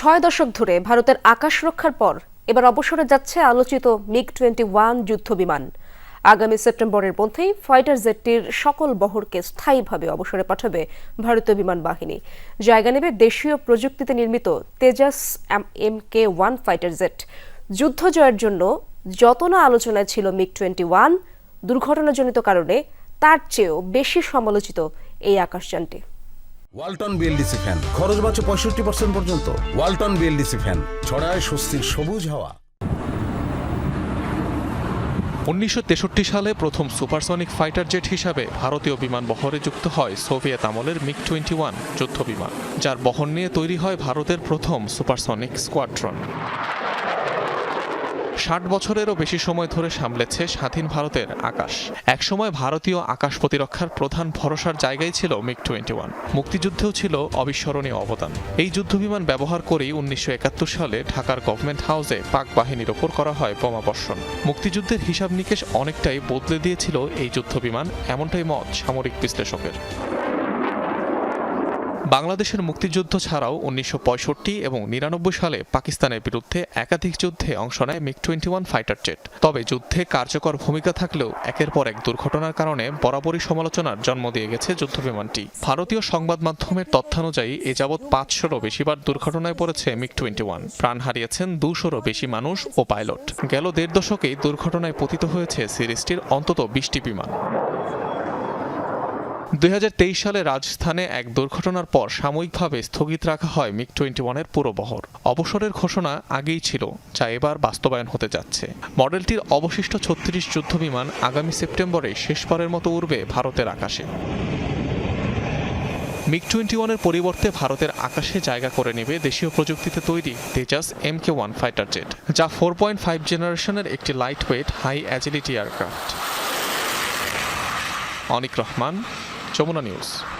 ছয় দশক ধরে ভারতের আকাশ রক্ষার পর এবার অবসরে যাচ্ছে আলোচিত মিগ টোয়েন্টি ওয়ান যুদ্ধ বিমান আগামী সেপ্টেম্বরের মধ্যেই ফাইটার জেটটির সকল বহরকে স্থায়ীভাবে অবসরে পাঠাবে ভারতীয় বিমান বাহিনী। জায়গা নেবে দেশীয় প্রযুক্তিতে নির্মিত Tejas M K one fighter jet. যুদ্ধ জয়ের জন্য যত না আলোচনায় ছিল মিগ টোয়েন্টি ওয়ান দুর্ঘটনাজনিত কারণে তার চেয়েও বেশি সমালোচিত এই আকাশযানটি। ওয়ালটন বিএলডিসি ফ্যান খরচ বাঁচে পঁয়ষট্টি পার্সেন্ট পর্যন্ত। ওয়ালটন বিএলডিসি ফ্যান ছড়ায় স্বস্তির সবুজ হাওয়া। উনিশশো তেষট্টি সালে প্রথম সুপারসনিক ফাইটার জেট হিসাবে ভারতীয় বিমান বহরে যুক্ত হয় সোভিয়েত আমলের মিগ টোয়েন্টি ওয়ান যুদ্ধ বিমান যার বহন নিয়ে তৈরি হয় ভারতের প্রথম সুপারসনিক স্কোয়াড্রন। ষাট বছরেরও বেশি সময় ধরে সামলেছে স্বাধীন ভারতের আকাশ। একসময় ভারতীয় আকাশ প্রতিরক্ষার প্রধান ভরসার জায়গায় ছিল মিগ টোয়েন্টি ওয়ান। মুক্তিযুদ্ধেও ছিল অবিস্মরণীয় অবদান। এই যুদ্ধবিমান ব্যবহার করেই উনিশশো একাত্তর সালে ঢাকার গভর্নমেন্ট হাউসে পাক বাহিনীর ওপর করা হয় বোমাবর্ষণ মুক্তিযুদ্ধের হিসাব নিকেশ অনেকটাই বদলে দিয়েছিল এই যুদ্ধবিমান, এমনটাই মত সামরিক বিশ্লেষকের। বাংলাদেশের মুক্তিযুদ্ধ ছাড়াও উনিশশো পঁয়ষট্টি এবং নিরানব্বই সালে পাকিস্তানের বিরুদ্ধে একাধিক যুদ্ধে অংশ নেয় MiG twenty one fighter jet. তবে যুদ্ধে কার্যকর ভূমিকা থাকলেও একের পর এক দুর্ঘটনার কারণে বরাবরই সমালোচনার জন্ম দিয়ে গেছে যুদ্ধবিমানটি। ভারতীয় সংবাদ মাধ্যমের তথ্যানুযায়ী এ যাবৎ পাঁচশোরও বেশিবার দুর্ঘটনায় পড়েছে মিগ টোয়েন্টি ওয়ান। প্রাণ হারিয়েছেন দুশোরও বেশি মানুষ ও পাইলট। গেল দেড় দশকেই দুর্ঘটনায় পতিত হয়েছে সিরিজটির অন্তত বিশটি বিমান। দুই হাজার তেইশ সালে রাজস্থানে এক দুর্ঘটনার পর সাময়িকভাবে স্থগিত রাখা হয় মিগ টোয়েন্টি ওয়ানের পুরো বহর অবসরের ঘোষণা আগেই ছিল, যা এবার বাস্তবায়ন হতে যাচ্ছে। মডেলটির অবশিষ্ট ছত্রিশ যুদ্ধবিমান আগামী সেপ্টেম্বরে শেষবারের মতো উড়বে ভারতের আকাশে। মিগ টোয়েন্টি ওয়ানের পরিবর্তে ভারতের আকাশে জায়গা করে নেবে দেশীয় প্রযুক্তিতে তৈরি Tejas M K one fighter jet, যা ফোর পয়েন্ট ফাইভ জেনারেশনের একটি light weight high agility aircraft Anik Rahman Chamuna News.